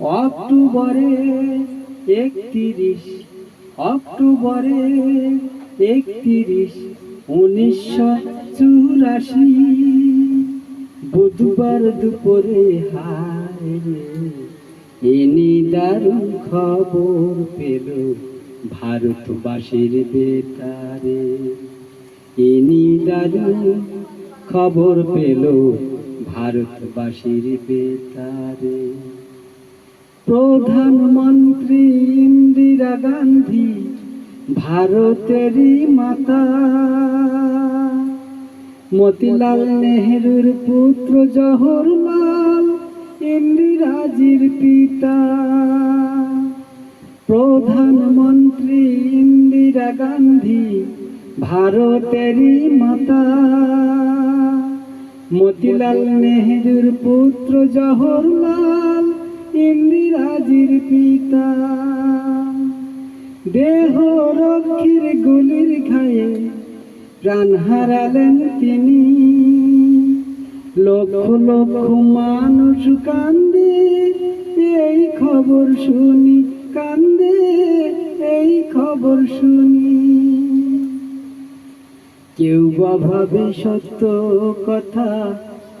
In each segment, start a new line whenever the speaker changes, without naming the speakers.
অক্টোবরে একত্রিশ অক্টোবরে একত্রিশ, উনিশশো চুরাশি। বুধবার দুপুরে, হায় এনি দারুণ খবর পেল ভারতবাসীর বেতারে। এনি দারুণ খবর পেল ভারতবাসীর বেতারে। প্রধানমন্ত্রী ইন্দিরা গান্ধী, ভারতেরই মাতা। মতিলাল নেহরুর পুত্র জওহরলাল ইন্দিরাজির পিতা। প্রধানমন্ত্রী ইন্দিরা গান্ধী, ভারতেরই মাতা। মতিলাল নেহরুর পুত্র জওহরলাল ইন্দিরাজির পিতা। দেহ রক্ষীর গুলির খায়ে প্রাণ হারালেন তিনি। লক্ষ লক্ষ মানুষ কান্দে, এই খবর শুনি, কান্দে, এই খবর শুনি। কেউ বা ভাবে সত্য কথা,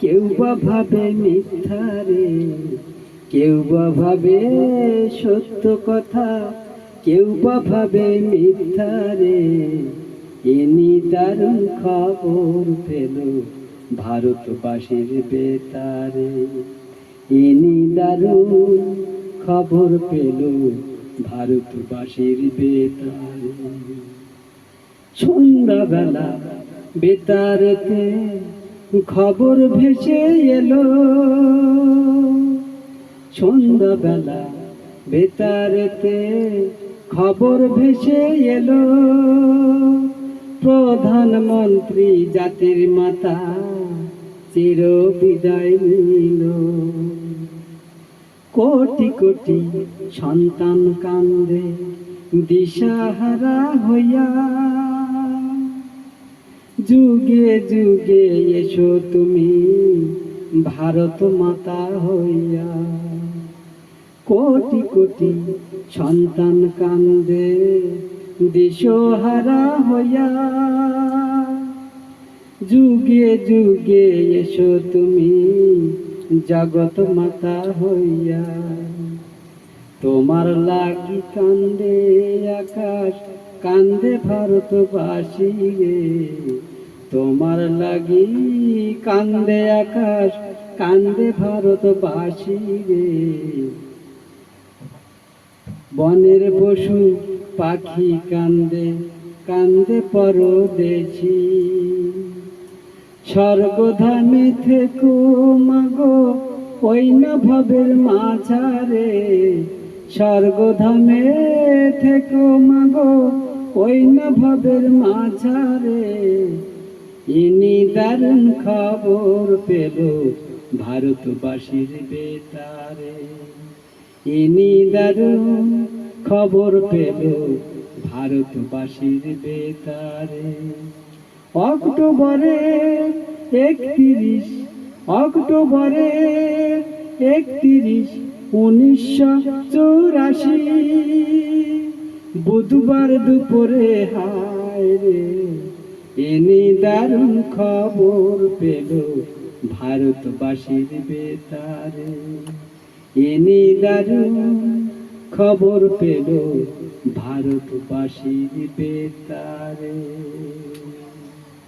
কেউ বা ভাবে মিথ্যা রে। কেউ বা ভাবে সত্য কথা, কেউ বা ভাবে মিথ্যা রে। এনি দারুণ খবর পেল ভারতবাসীর বেতারে। এনি দারুণ খবর পেল ভারতবাসীর বেতারে। সন্ধ্যাবেলা বেতারেতে খবর ভেসে এলো। সন্ধ্যাবেলা বেতারেতে খবর ভেসে এলো। প্রধানমন্ত্রী জাতির মাতা চির বিদায় নিল। কোটি কোটি সন্তান কান্দে দিশাহারা হইয়া। যুগে যুগে এসো তুমি ভারত মাতা হইয়া। কোটি কোটি সন্তান কান্দে, দিশহারা হইয়া। যুগে যুগে এসো তুমি, জগৎ মাতা হইয়া। তোমার লাগি কান্দে, আকাশ কান্দে ভারতবাসী রে। তোমার লাগি কান্দে আকাশ, কান্দে ভারতবাসী রে। বনের পশু, পাখি কান্দে কান্দে পরদেশি। স্বর্গধামে থেকো মাগো, ওই না ভবের মাঝারে। স্বর্গধামে থেকো মাগো, ওই না ভবের মাঝারে। ইনি দারুণ খবর পেল ভারতবাসীর বেতারে। ইনি দারুণ খবর পেল ভারতবাসীর বেতারে। অক্টোবরে একত্রিশ অক্টোবরে একত্রিশ, উনিশশো চৌরাশি। বুধবার দুপুরে হায় রে। এনে দারুণ খবর পেল ভারতবাসীর বেতারে। এনে দারুণ খবর পেল ভারতবাসীর বেতারে।